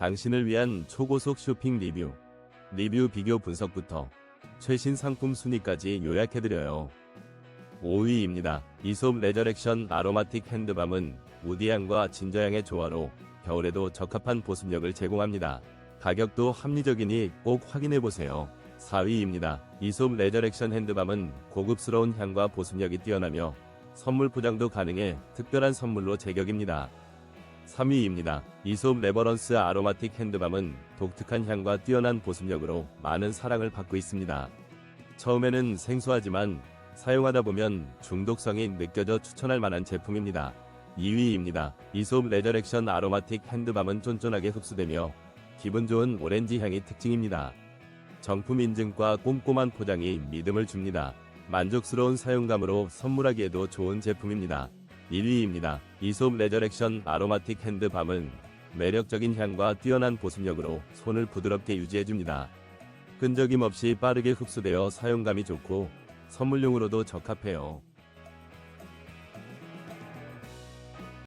당신을 위한 초고속 쇼핑 리뷰, 리뷰 비교 분석부터 최신 상품 순위까지 요약해드려요. 5위입니다. 이솝 레저렉션 아로마틱 핸드밤은 우디향과 진저향의 조화로 겨울에도 적합한 보습력을 제공합니다. 가격도 합리적이니 꼭 확인해보세요. 4위입니다. 이솝 레저렉션 핸드밤은 고급스러운 향과 보습력이 뛰어나며 선물 포장도 가능해 특별한 선물로 제격입니다. 3위입니다. 이솝 레버런스 아로마틱 핸드밤은 독특한 향과 뛰어난 보습력으로 많은 사랑을 받고 있습니다. 처음에는 생소하지만 사용하다 보면 중독성이 느껴져 추천할 만한 제품입니다. 2위입니다. 이솝 레저렉션 아로마틱 핸드밤은 쫀쫀하게 흡수되며 기분 좋은 오렌지 향이 특징입니다. 정품 인증과 꼼꼼한 포장이 믿음을 줍니다. 만족스러운 사용감으로 선물하기에도 좋은 제품입니다. 1위입니다. 이솝 레저렉션 아로마틱 핸드밤은 매력적인 향과 뛰어난 보습력으로 손을 부드럽게 유지해줍니다. 끈적임 없이 빠르게 흡수되어 사용감이 좋고 선물용으로도 적합해요.